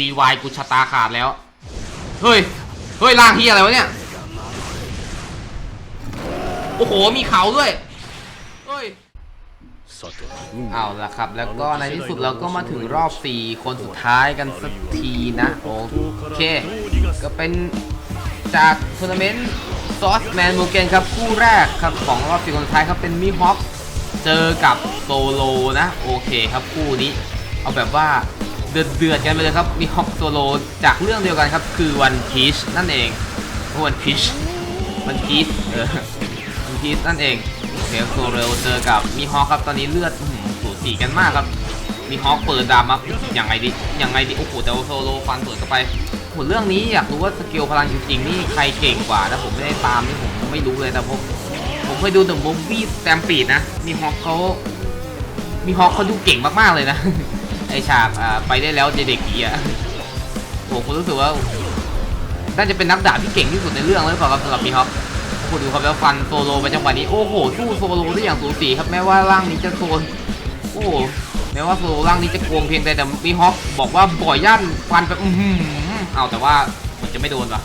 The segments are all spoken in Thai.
รีวายกูชะตาขาดแล้ว เฮ้ย เฮ้ยล่างที่อะไรวะเนี่ย โอ้โห มีเขาด้วย เฮ้ย เอาละครับ แล้วก็ในที่สุดเราก็มาถึงรอบ 4 คนสุดท้ายกันสักทีนะ โอเค ก็เป็นจากทัวร์นาเมนต์ซอสแมนโมเกนครับ คู่แรกครับของรอบสี่คนสุดท้ายครับเป็นมิฮอคเจอกับโซโลนะ โอเคครับคู่นี้ เอาแบบว่า เดือดๆกันไปเลยครับมิฮอคโซโลจากเรื่องเดียวกันครับ คือวันพีชนั่นเองวันพีชวันพีชเออวันพีชนั่นเองโอเคโซโลเจอกับมิฮอคครับตอนนี้เลือดสูสีกันมากครับ มีฮอคเปิดดาบมาอย่างไงดิอย่างไงดิโอ้โหแต่ว่าโซโลฟันสวนเข้าไปโหเรื่องนี้อยากรู้ว่าสเกลพลังจริงๆนี่ใครเก่งกว่านะผมไม่ได้ตามนี่ผมไม่รู้เลยแต่ผมผมเคยดูแต่บูบี้แตมปีดนะ มีฮอคเขามีฮอคเขาดูเก่งมากๆเลยนะ ไอฉากอ่าไปได้แล้วเด็กๆอะผมรู้สึกว่าน่าจะเป็นนักดาบที่เก่งที่สุดในเรื่องเลยหรือเปล่าครับสำหรับมีฮอคคุณดูครับแล้วฟันโซโลไปจังหวะนี้โอ้โหสู้โซโลได้อย่างสูสีครับแม้ว่าร่างนี้จะโซนโอ้แม้ว่าโซโลร่างนี้จะโกงเพียงแต่แต่มีฮอคบอกว่าบ่อยย่านฟันไปอือหือเอาแต่ว่าเหมันจะไม่โดนว่ะ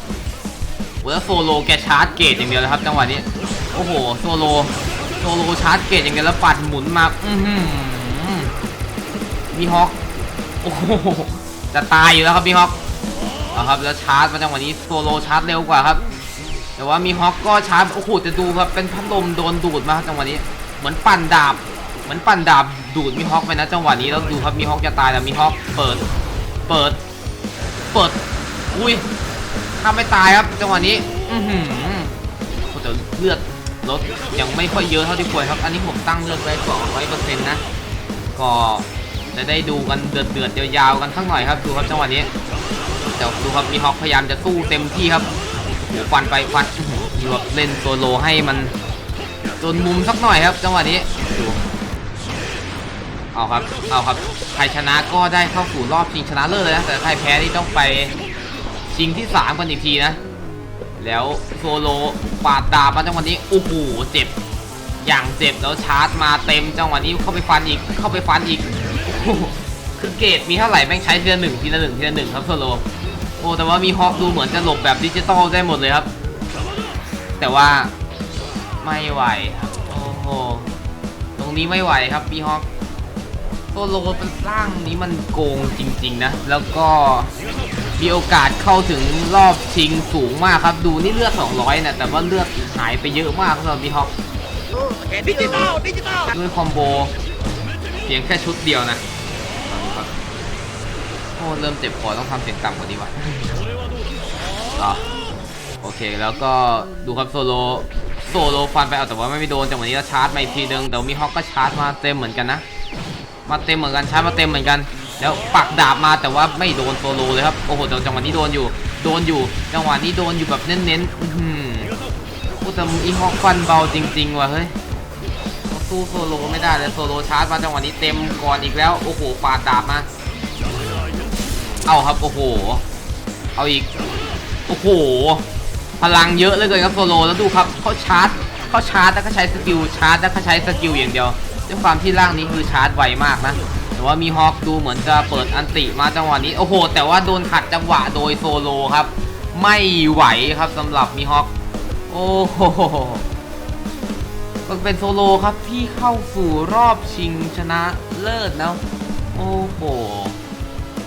โอ้แล้วโซโลแกชาร์จเกตอย่างเดียวเลยครับจังหวะนี้โอ้โหโซโลโซโลชาร์จเกตอย่างเดียวแล้วปัดหมุนมาอือ หือมีฮอคโอ้โหจะตายอยู่แล้วครับมีฮอคเอาครับแล้วชาร์จมาจังหวะนี้โซโลชาร์จเร็วกว่าครับ แต่ว่ามีฮอคก็ชาร์จโอ้โหจะดูครับเป็นพัดลมโดนดูดมาครับจังหวะนี้ เหมือนปั่นดาบ เหมือนปั่นดาบดูดมีฮอคไปนะจังหวะนี้แล้วดูครับมีฮอคจะตายแต่มีฮอคเปิด เปิด เปิดอุ้ยถ้าไม่ตายครับจังหวะนี้ อือหือแต่เลือดลดยังไม่ค่อยเยอะเท่าที่ควรครับ อันนี้ผมตั้งเลือดไว้200เปอร์เซ็นต์นะ ก็ จะได้ดูกันเดือดเดือดยาวๆกันสักหน่อยครับ ดูครับจังหวะนี้แต่ดูครับมีฮอคพยายามจะสู้เต็มที่ครับโอ้ฟันไปฟันหือดูแบเล่นโซโลให้มันจนมุมสักหน่อยครับ จังหวะนี้ดูเอาครับเอาครับใครชนะก็ได้เข้าสู่รอบชิงชนะเลิศเลยนะแต่ใครแพ้นี่ต้องไปชิงที่สามกันอีกทีนะแล้วโซโลปาดดาบมาจังหวะนี้โอ้โหเจ็บอย่างเจ็บแล้วชาร์จมาเต็มจังหวะนี้เข้าไปฟันอีกเข้าไปฟันอีก คือเกรดมีเท่าไหร่แม่งใช้ทีละหนึ่งทีละหนึ่งทีละหนึ่งครับโซโลโอ้แต่ว่ามีฮอคดูเหมือนจะหลบแบบดิจิตอลได้หมดเลยครับ แต่ว่าไม่ไหวครับโอ้โหตรงนี้ไม่ไหวครับมีฮอคโซโลเป็นร่างนี้มันโกงจริง ๆ นะ แล้วก็มีโอกาสเข้าถึงรอบชิงสูงมากครับ ดูนี่เลือด 200 นะ แต่ว่าเลือดหายไปเยอะมากสำหรับมีฮอคดิจิตอลดิจิตอลด้วยคอมโบเพียงแค่ชุดเดียวนะโอ้เริ่มเจ็บคอต้องทำเสียงต่ำกว่านี้วะอะโอเคแล้วก็ดูครับโซโลโซโลฟันไปเอาแต่ว่าไม่โดนจังหวะนี้แล้วชาร์จมาอีกทีนึงแต่ว่ามีฮอกก็ชาร์จมาเต็มเหมือนกันนะมาเต็มเหมือนกันชาร์จมาเต็มเหมือนกัน แล้วปักดาบมาแต่ว่าไม่โดนโซโลเลยครับโอ้โหแต่จังหวะนี้โดนอยู่โดนอยู่ จังหวะนี้โดนอยู่แบบเน้นๆอื้อหือโอ้แต่อีฮอกฟันเบาจริง ๆ ว่ะเฮ้ย สู้โซโลไม่ได้เลยโซโลชาร์จมาจังหวะนี้เต็มก่อนอีกแล้วโอ้โหปาดดาบมาเอาครับโอ้โห เอาอีกโอ้โหพลังเยอะเหลยเกินครับโซโลแล้วดูครับเขาชาร์จเขาชาร์จแล้วก็ใช้สกิลชาร์จแล้วก็ใช้สกิลอย่างเดียวด้วยความที่ร่างนี้คือชาร์จไวมากนะแต่ว่ามีฮอคดูเหมือนจะเปิดอันติมาจังหวะนี้โอ้โห แต่ว่าโดนขัดจังหวะโดยโซโลครับ ไม่ไหวครับสำหรับมีฮอคโอ้โห มันเป็นโซโลครับที่เข้าสู่รอบชิงชนะเลิศนะโอ้โห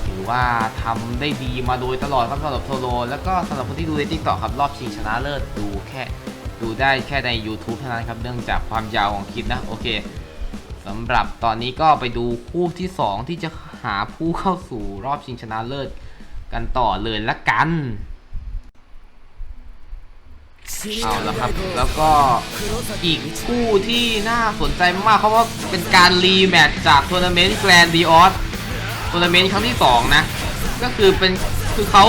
ถือว่าทำได้ดีมาโดยตลอดครับสำหรับโซโลแล้วก็สำหรับคนที่ดูในทิกตอกครับรอบชิงชนะเลิศดูแค่ดูได้แค่ใน YouTube เท่านั้นครับเนื่องจากความยาวของคลิปนะโอเคสำหรับตอนนี้ก็ไปดูคู่ที่ 2 ที่จะหาผู้เข้าสู่รอบชิงชนะเลิศกันต่อเลยละกัน เอาละครับ แล้วก็อีกคู่ที่น่าสนใจมากๆเพราะว่าเป็นการรีแมตช์จากทัวร์นาเมนต์แกรนด์ดีออสทัวร์นาเมนต์ครั้งที่ 2 นะ ก็คือเป็นคือเขา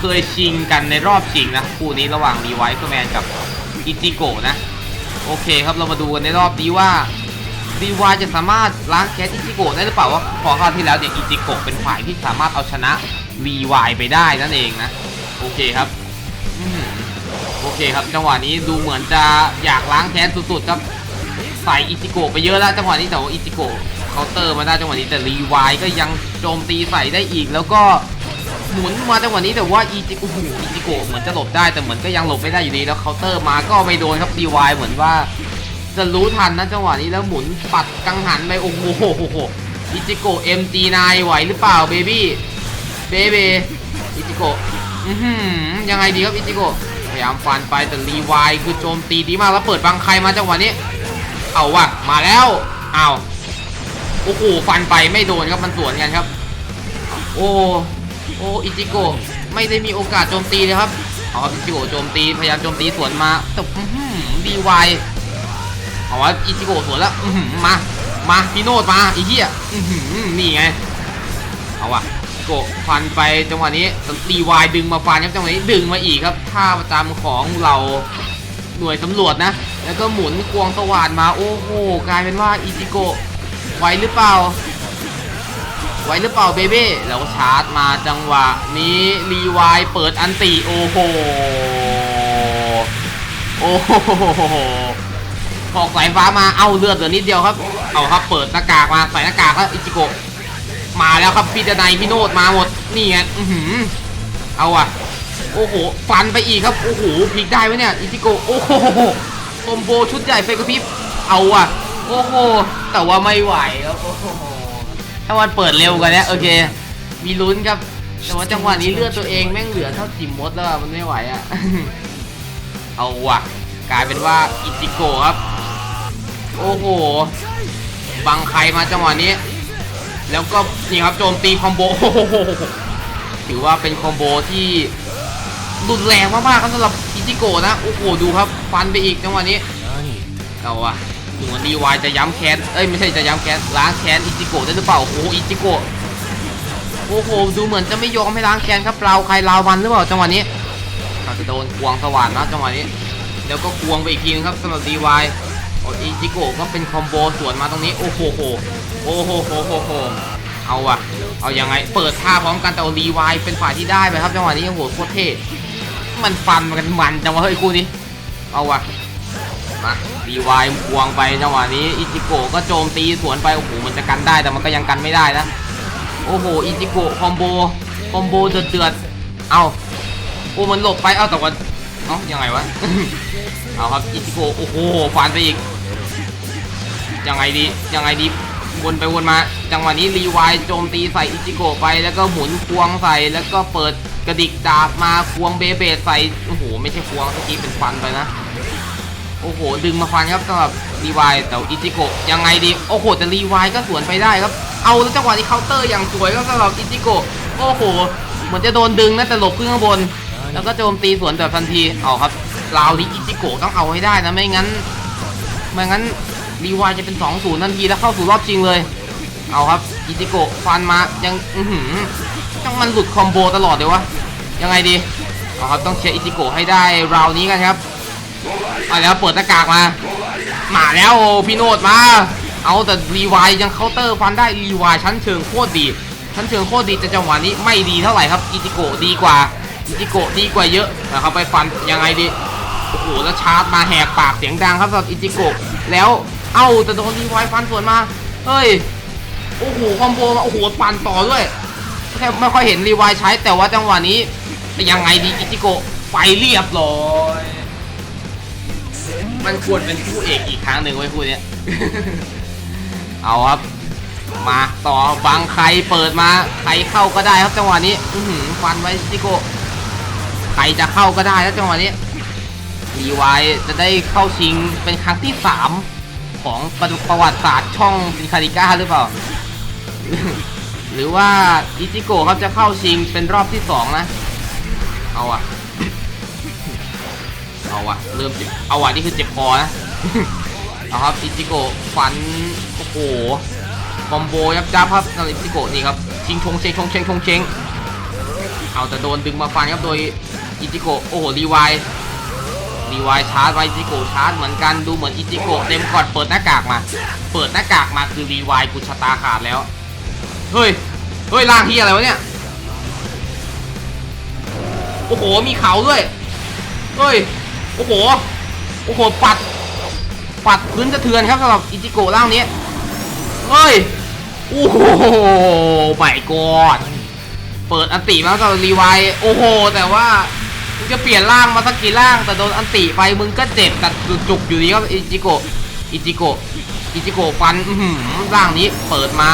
เคยชิงกันในรอบชิงนะ คู่นี้ระหว่างรีไวท์แมนกับอิจิโกะนะ โอเคครับเรามาดูกันในรอบนี้ว่ารีไวท์จะสามารถล้างแค้นอิจิโกะได้หรือเปล่าว่าพอคราวที่แล้วเนี่ยอิจิโกะเป็นฝ่ายที่สามารถเอาชนะรีไวท์ไปได้นั่นเองนะ โอเคครับ เคครับจังหวะนี้ดูเหมือนจะอยากล้างแค้นสุดๆครับใส่อิจิโกะไปเยอะแล้วจังหวะนี้แต่ว่าอิจิโกะเคาน์เตอร์มาได้จังหวะนี้แต่รีไวายก็ยังโจมตีใส่ได้อีก แล้วก็หมุนมาจังหวะนี้แต่ว่าอีจิโอ้โหอีจิโกะเหมือนจะหลบได้แต่เหมือนก็ยังหลบไม่ได้อยู่ดีแล้วเคาน์เตอร์มาก็ไม่โดนครับดีวายเหมือนว่า จะรู้ทันนะจังหวะนี้แล้วหมุนปัดกังหันไปโอ้โหอิจิโกะ MG9 ไหวหรือเปล่าเบบี้เบเบอิจิโกะอือหือยังไงดีครับอิจิโกะ พยายามฟันไปแต่รีวายคือโจมตีดีมากแล้วเปิดบังใครมาจังหวะนี้ เอาว่ะมาแล้วเอาโอ้โหฟันไปไม่โดนครับมันสวนกันครับ โอ้โอ้อิจิโกะไม่ได้มีโอกาสโจมตีเลยครับเอาอิจิโกะโจมตีพยายามโจมตีสวนมาแต่ดีวายเอาว่าอิจิโกะสวนแล้วอื้อหือมามาพี่โนดมาอีเหี้ยอื้อหือนี่ไงเอาว่ะ โกะฟันไปจังหวะนี้รีวายดึงมาฟันครับจังหวะนี้ดึงมาอีกครับท่าประจำของเราหน่วยสำรวจนะ แล้วก็หมุนควงสว่านมาโอ้โหกลายเป็นว่าอิจิโกะไหวหรือเปล่าไหวหรือเปล่าเบเบ้แล้วชาร์จมาจังหวะนี้รีวายเปิดอันติโอ้โหโอ้โหออกสายฟ้ามาเอาเลือดเหลือนิดเดียวครับ เอาครับเปิดหน้ากากมาใส่หน้ากากแล้วอิจิโกะ มาแล้วครับพี่ดนายพี่โนดมาหมดนี่ไงอือหือเอาอะโอ้โหฟันไปอีกครับโอ้โหพลิกได้ไหมเนี่ยอิจิโกโอ้โหคอมโบชุดใหญ่ไฟกระพริบเอาอะโอ้โหแต่ว่าไม่ไหวครับโอ้โหถ้ามันเปิดเร็วกว่านี้โอเค มีลุ้นครับ แต่ว่าจังหวะนี้เลือดตัวเองแม่งเหลือเท่าจิมมดแล้วมันไม่ไหวอะเอาว่ะ กลายเป็นว่าอิจิโกครับ โอ้โหบังใครมาจังหวะนี้ แล้วก็นี่ครับโจมตีคอมโบโถือว่าเป็นคอมโบที่รุนแรงมากๆครับสำหรับอิจิโกะนะโอ้โหดูครับฟันไปอีกจังหวะนี้เอาอะถึงวันดีวายจะย้ำแค้นเอ้ยไม่ใช่จะย้ำแค้นล้างแค้นอิจิโกะได้หรือเปล่าโอ้โหอิจิโกะโอ้โหดูเหมือนจะไม่ยอมให้ล้างแค้นครับเราใครเรามันหรือเปล่าจังหวะนี้อาจจะโดนควงสว่านนะจังหวะนี้ แล้วก็ควงไปอีกทีนึงครับสำหรับดีวาย โอ้อิจิโกะก็เป็นคอมโบสวนมาตรงนี้ โอ้โหโหโอ้โหโหโหโหเอาอะเอายังไง เปิดท่าพร้อมกันแต่รีวายเป็นฝ่ายที่ได้ไปครับจังหวะนี้โอ้โหโคตรเท่มันฟันกันมันจังหวะเฮ้ยคู่นี้ เอาวะมารีวายควงไปจังหวะนี้อิจิโกะก็โจมตีสวนไปโอ้โหมันจะกันได้แต่มันก็ยังกันไม่ได้นะโอ้โหอิจิโกะคอมโบคอมโบเดือดเดือดเอาโอ้มันหลบไปเอาแต่ว่า เอ้ายังไงวะ เอาครับอิจิโกโอ้โหฟันไปอีก ยังไงดี ยังไงดี วนไปวนมา จังหวะนี้รีไวายโจมตีใส่อิจิโกไป แล้วก็หมุนควงใส่ แล้วก็เปิดกระดิกดาบมาควงเบเบดใส่ โอ้โห ไม่ใช่ควงเมื่อกี้เป็นฟันไปนะ โอ้โห ดึงมาฟันครับสำหรับรีวายแต่อิจิโกยังไงดี โอ้โห แต่รีวายก็สวนไปได้ครับ เอาแล้วจังหวะนี้เคาน์เตอร์อย่างสวยก็สำหรับอิจิโกโอ้โห เหมือนจะโดนดึงนะแต่หลบขึ้นข้างบน แล้วก็โจมตีสวนแบบทันทีเอาครับราวนี้อิจิโกะต้องเอาให้ได้นะไม่งั้นไม่งั้นรีวายจะเป็น2อศูนย์ทันทีแล้วเข้าสู่รอบจริงเลย เอาครับอิจิโกะฟันมายังอือหืองมันหลุดคอมโบตลอดเลยวะยังไงดีเอาครับต้องเชียร์อิจิโกะให้ได้ราวนี้กันครับเอาแล้วเปิดหน้ากากมามาแล้วพี่โนดมา เอาแต่รีวายยังเคาน์เตอร์ฟันได้รีวายชั้นเชิงโคตรดีชั้นเชิงโคตรดีแต่จังหวะนี้ไม่ดีเท่าไหร่ครับอิจิโกะดีกว่า จิโกะดีกว่าเยอะนะครับไปฟันยังไงดีโอ้โหแล้วชาร์จมาแหกปากเสียงดังครับสำหรับอิจิโกะแล้วเอ้าแต่โดนรีวายฟันสวนมาเฮ้ยโอ้โหคอมโบมาโอ้โหปันต่อด้วยแค่ไม่ค่อยเห็นรีไวใช้แต่ว่าจังหวะนี้ยังไงดีอิจิโกะไปเรียบร้อยมันควรเป็นคู่เอกอีกครั้งหนึ่งไว้คู่เนี้ยเอาครับ มาต่อบังใครเปิดมาใครเข้าก็ได้ครับจังหวะนี้อืฟันไว้ซิโกะ รจะเข้าก็ได้แล้วจังหวะนี้รีวายจะได้เข้าชิงเป็นครั้งที่สามของประประวัติศาสตร์ช่องซินคาริก้าหรือเปล่า หรือว่าอิจิโกะเขาจะเข้าชิงเป็นรอบที่สองนะ เอาอะเอาวะเริ่มเจ็บเอาวะนี่คือเจ็บคอนะเอาครับอิจิโกะฟันโอ้โหคอมโบยับยับครับสำหรับอิจิโกะนี่ครับชิงชงเชงชงเชงชงเชงเอาแต่โดนดึงมาฟันครับโดย อิจิโกะโอ้โหรีวายรีวายชาร์จไว้อิจิโกะชาร์จเหมือนกันดูเหมือนอิจิโกะเต็มก่อนเปิดหน้ากากมา เปิดหน้ากากมาคือรีวายกูชตาขาดแล้วเฮ้ยเฮ้ยล่างที่อะไรวะเนี่ยโอ้โหมีเขาด้วยเฮ้ยโอ้โหโอ้โหปัดปัดพื้นสะเทือนครับสำหรับอิจิโกะร่างนี้เฮ้ยโอ้โหไม่กอดเปิดอันติมาแล้วก็รีไวล์โอ้โห แต่ว่า มึงจะเปลี่ยนร่างมาสักกี่ร่าง แต่โดนอันติไปมึงก็เจ็บกัดจุกอยู่ดีครับอิจิโกะอิจิโกะอิจิโกะฟันอื้อหือร่างนี้เปิดมา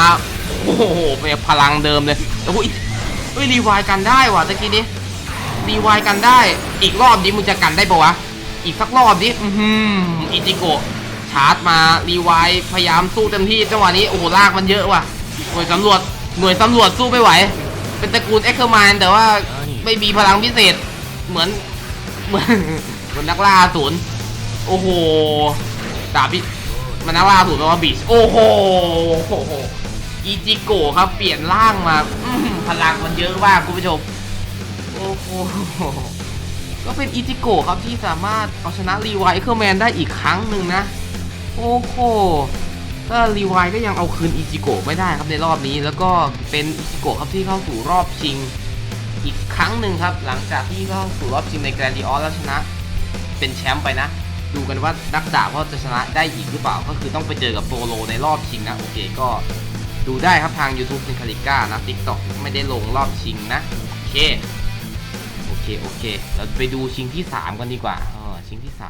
โอ้โหเป็นพลังเดิมเลยโอ้ยเฮ้ยรีวล์กันได้ว่ะตะกี้นี้รีวล์กันได้อีกรอบนี้มึงจะกันได้ปะวะอีกสักรอบดิอือหืออิจิโกะชาร์จมารีวล์พยายามสู้เต็มที่จังหวะนี้โอ้โหลากมันเยอะว่ะหน่วยสำรวจหน่วยสำรวจสู้ไม่ไหว เป็นตระกูลเอ็กเคอร์มนแต่ว่าไม่มีพลังพิเศษ เหมือนเหมือนเหมือนนักล่าอสูรโอ้โหดาบพี่มันนักล่าอสูรแปลว่าบีชโอ้โหอิจิโกะครับเปลี่ยนร่างมาพลังมันเยอะมากคุณผู้ชมโอ้โหก็เป็นอิจิโกะครับที่สามารถเอาชนะรีไวท์เคอร์แมนได้อีกครั้งหนึ่งนะ โอ้โหถ้ารีไวท์ก็ยังเอาคืนอิจิโกะไม่ได้ครับในรอบนี้ แล้วก็เป็นอิจิโกะครับที่เข้าสู่รอบชิง อีกครั้งหนึ่งครับ หลังจากที่เข้าสู่รอบชิงในแกรนดิออสแล้วชนะ เป็นแชมป์ไปนะ ดูกันว่านักดาบเขาจะชนะได้อีกหรือเปล่า ก็คือต้องไปเจอกับโซโลในรอบชิงนะ โอเคก็ดูได้ครับทาง YouTube ซินคาริก้านะ TikTok ไม่ได้ลงรอบชิงนะ โอเค โอเค โอเค เราไปดูชิงที่ 3 กันดีกว่าเออชิงที่ 3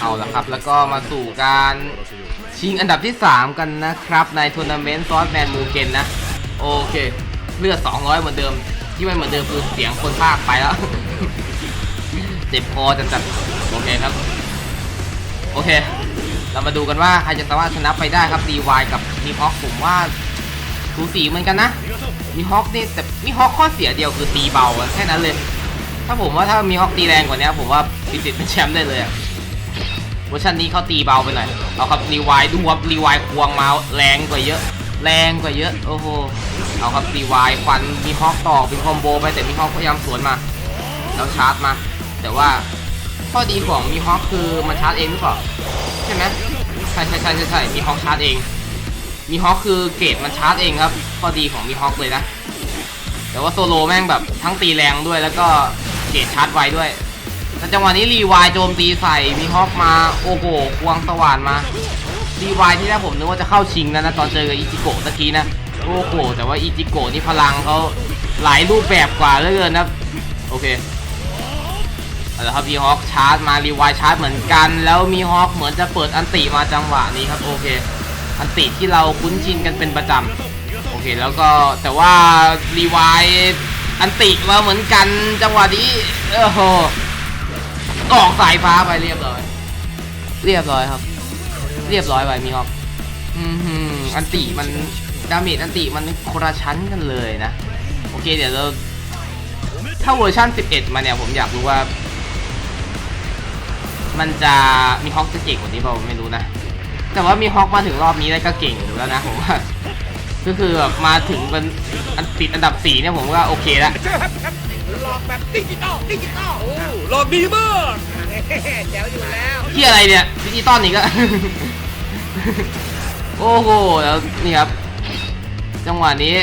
เอาละครับ แล้วก็มาสู่การชิงอันดับที่ 3 กันนะครับ ในทัวร์นาเมนต์ซอสแมนมูเกนนะ โอเค เลือด 200 เหมือนเดิม ที่ไม่เหมือนเดิมคือเสียงคนภาคไปแล้ว เจ็บคอจัดๆโอเคครับ โอเค เรามาดูกันว่าใครจะสามารถชนะไปได้ครับ DY กับมีฮอคผมว่าสูสีเหมือนกันนะมีฮอคนี่แต่มีฮอคข้อเสียเดียวคือตีเบาแค่นั้นเลย ถ้าผมว่าถ้ามีฮอคตีแรงกว่านี้ผมว่าปิติดเป็นแชมป์ได้เลยอะเวอร์ชันนี้เขาตีเบาไปหน่อย เอาครับรีวายดูครับรีวายควงมาแรงกว่าเยอะ แรงกว่าเยอะ โอ้โห เอาครับรีวายฟันมีฮอคต่อเป็นคอมโบไปแต่มีฮอคพยายามสวนมาแล้วชาร์จมา แต่ว่าข้อดีของมีฮอคคือมันชาร์จเองหรือเปล่าใช่ไหมใช่ใช่ใช่ใช่ใช่มีฮอคชาร์จเอง มีฮอคคือเกรดมันชาร์จเองครับ ข้อดีของมีฮอคเลยนะ แต่ว่าโซโลแม่งแบบทั้งตีแรงด้วยแล้วก็เกรดชาร์จไวด้วยแต่จังหวะนี้รีวายโจมตีใส่มีฮอคมาโอ้โหควงสว่านมารีวายที่แรกผมนึกว่าจะเข้าชิงแล้วนะตอนเจอกับอิจิโกะตะกี้นะ โอ้โหแต่ว่าอิจิโกะนี่พลังเขาหลายรูปแบบกว่าเหลือเกินนะโอเคเอาละครับมีฮอคชาร์จมารีวายชาร์จเหมือนกัน แล้วมีฮอคเหมือนจะเปิดอันติมาจังหวะนี้ครับโอเคอันติที่เราคุ้นชินกันเป็นประจำโอเคแล้วก็แต่ว่ารีวายอันติมาเหมือนกันจังหวะนี้โอ้โหออกสายฟ้าไปเรียบร้อย เรียบร้อยครับ เรียบร้อยไปมีฮอกอือหืออันติมัน ดาเมจอันติมันคนละชั้นกันเลยนะ โอเคเดี๋ยวเราถ้าเวอร์ชัน11 มาเนี่ยผมอยากรู้ว่า มันจะมีฮอกจะเก่งกว่านี้เปล่าไม่รู้นะ แต่ว่ามีฮอกมาถึงรอบนี้ได้ก็เก่งอยู่แล้วนะผมว่าก็คือแบบมาถึงเป็นอันติดอันดับ4เนี่ยผมว่าโอเคแล้วหลอกแบบดิจิตอลดิจิตอลโอ้หลอกดีมากแจ๋วอยู่แล้วที่อะไรเนี่ยดิจิตอลอีกแล้วโอ้โหแล้วนี่ครับ จังหวะนี้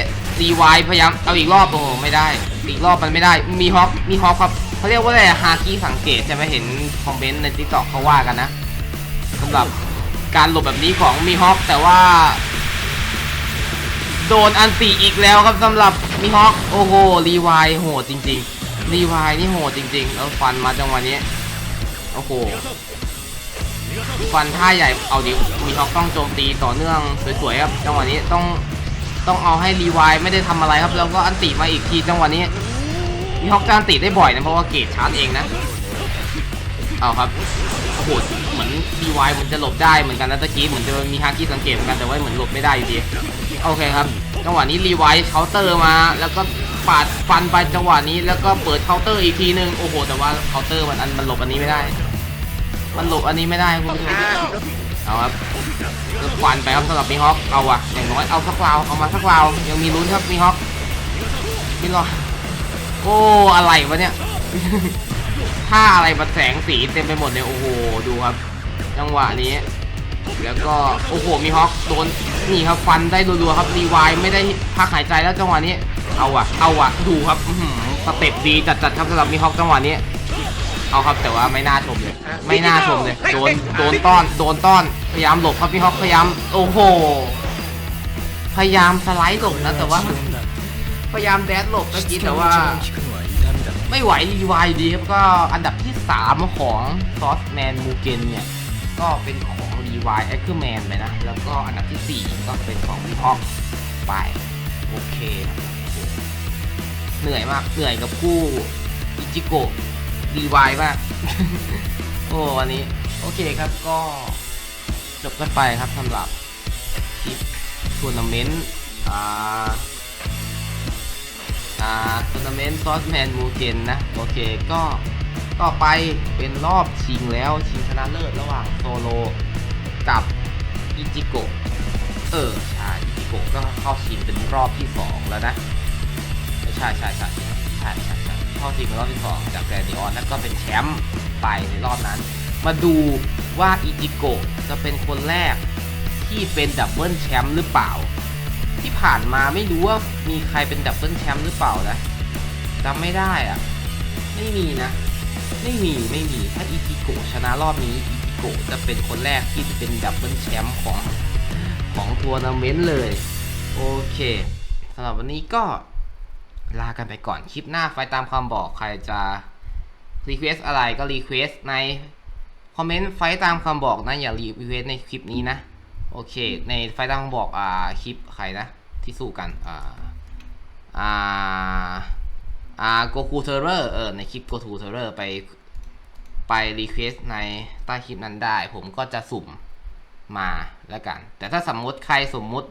รีวายพยายามเอาอีกรอบโอ้โหไม่ได้อีกรอบมันไม่ได้มีฮอปมีฮอปครับเขาเรียกว่าอะไรฮาคีสังเกตใช่ไหมเห็นคอมเมนต์ในทิกตอกเขาว่ากันนะสำหรับการหลบแบบนี้ของมีฮอปแต่ว่า โดนอันตีอีกแล้วครับสำหรับมีฮอคโอ้โหรีวายโหดจริง ๆ รีวายนี่โหดจริงๆแล้วฟันมาจังหวะนี้โอ้โหฟันท่าใหญ่เอาดิมีฮอคต้องโจมตีต่อเนื่องสวยๆครับจังหวะนี้ต้อง ต้องเอาให้รีวายไม่ได้ทำอะไรครับแล้วก็อันติมาอีกทีจังหวะนี้มีฮอคจะอันติได้บ่อยนะเพราะว่าเกตชาร์จเองนะเอาครับโอ้โหเหมือนรีวายมันจะหลบได้เหมือนกันนะตะกี้เหมือนจะมีฮาคิสังเกตเหมือนกันแต่ว่าเหมือนหลบไม่ได้อยู่ดีโอเคครับจังหวะนี้รีไวซ์เคาน์เตอร์มา แล้วก็ปาดฟันไปจังหวะนี้แล้วก็เปิดเคาน์เตอร์อีกทีนึงโอ้โห แต่ว่าเคาน์เตอร์มันอันมันหลบอันนี้ไม่ได้ มันหลบอันนี้ไม่ได้คุณผู้ชมเอาครับ ควันไปครับสำหรับมีฮอคเอาอะอย่างน้อยเอาสักราวเอามาสักราวยังมีลุ้นครับมีฮอคมีรอโอ้อะไรวะเนี่ยท่าอะไรมาแสงสีเต็มไปหมดเลยโอ้โหดูครับ จังหวะนี้ แล้วก็โอ้โหมีฮอคโดนนี่ครับฟันได้รัวๆครับรีวายไม่ได้พักหายใจแล้วจังหวะนี้ เอาอะเอาอะดูครับสเต็ปดีจัดๆครับสำหรับมีฮอคจังหวะนี้ เอาครับแต่ว่าไม่น่าชมเลย ไม่น่าชมเลยโดนโดนต้อนโดนต้อนพยายามหลบครับพี่ฮอคพยายามโอ้โหพยายามสไลด์หลบนะแต่ว่าพยายามแดดหลบเมื่อกี้แต่ว่า ไม่ไหวรีวายดีครับก็อันดับที่ 3 ของซอสแมนมูเกนเนี่ยก็เป็นของรีวายแอคเคอร์แมนไปนะ แล้วก็อันดับที่ 4 ก็เป็นของวิฮอปไปโอเคครับเหนื่อยมากเหนื่อยกับคู่อิจิโกะ รีวายมาก โอ้วันนี้ โอเคครับก็จบกันไปครับสำหรับคลิปทัวร์นาเมนต์อ่าอ่าทัวร์นาเมนต์ซอสแมนมูเกนนะ โอเคก็ต่อไปเป็นรอบชิงแล้วชิงชนะเลิศระหว่างโซโลกับอิจิโกะเออใช่อิจิโกะก็เข้าชิงเป็นรอบที่ 2 แล้วนะ ใช่ใช่ใช่ใช่ใช่ใช่ เข้าชิงรอบที่2จากแกรนิออนแล้วก็เป็นแชมป์ไปในรอบนั้น มาดูว่าอิจิโกะจะเป็นคนแรกที่เป็นดับเบิลแชมป์หรือเปล่า ที่ผ่านมาไม่รู้ว่ามีใครเป็นดับเบิลแชมป์หรือเปล่านะจำไม่ได้อะไม่มีนะ ไม่มีไม่มีถ้าอิจิโกะชนะรอบนี้อิจิโกะจะเป็นคนแรกที่จะเป็นดับเบิลแชมป์ของของทัวร์นาเมนต์เลย โอเคสำหรับวันนี้ก็ ลากันไปก่อนคลิปหน้าไฟตามความบอกใครจะรีเควสอะไรก็รีเควสในคอมเมนต์ไฟตามคำบอกนะอย่ารีเควสในคลิปนี้นะ โอเค ในไฟล์ตั้งบอกอ่าคลิปใครนะ ที่สู้กันอ่าอ่าอ่าโกคูเทอร์เออในคลิปโกคูเทอร์ไปไปรีเควสในใต้คลิปนั้นได้ ผมก็จะสุ่มมาแล้วกัน แต่ถ้าสมมติใครสมมุติ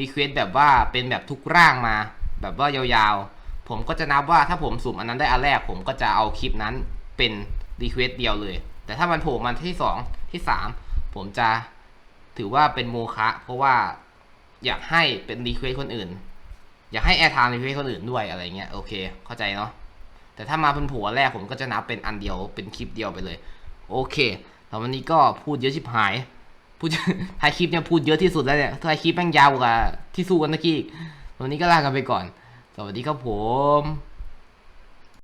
รีเควสแบบว่าเป็นแบบทุกร่างมา แบบว่ายาวๆ ผมก็จะนับว่าถ้าผมสุ่มอันนั้นได้อันแรก ผมก็จะเอาคลิปนั้นเป็นรีเควสเดียวเลย แต่ถ้ามันโผล่มาที่สองที่สามผมจะถือว่าเป็นโมฆะเพราะว่าอยากให้เป็นรีเควสคนอื่น อยากให้แอร์ไทม์รีเควสคนอื่นด้วยอะไรเงี้ยโอเค เข้าใจเนาะแต่ถ้ามาเป็นผัวแรกผมก็จะนับเป็นอันเดียวเป็นคลิปเดียวไปเลย โอเคแล้ววันนี้ก็พูดเยอะชิบหายพูดท้ายคลิปเนี่ยพูดเยอะที่สุดแล้วเนี่ยท้ายคลิปแม่งยาวกว่าที่สู้กันเมื่อกี้อีกวันนี้ก็ลากันไปก่อน วัสดีครับผม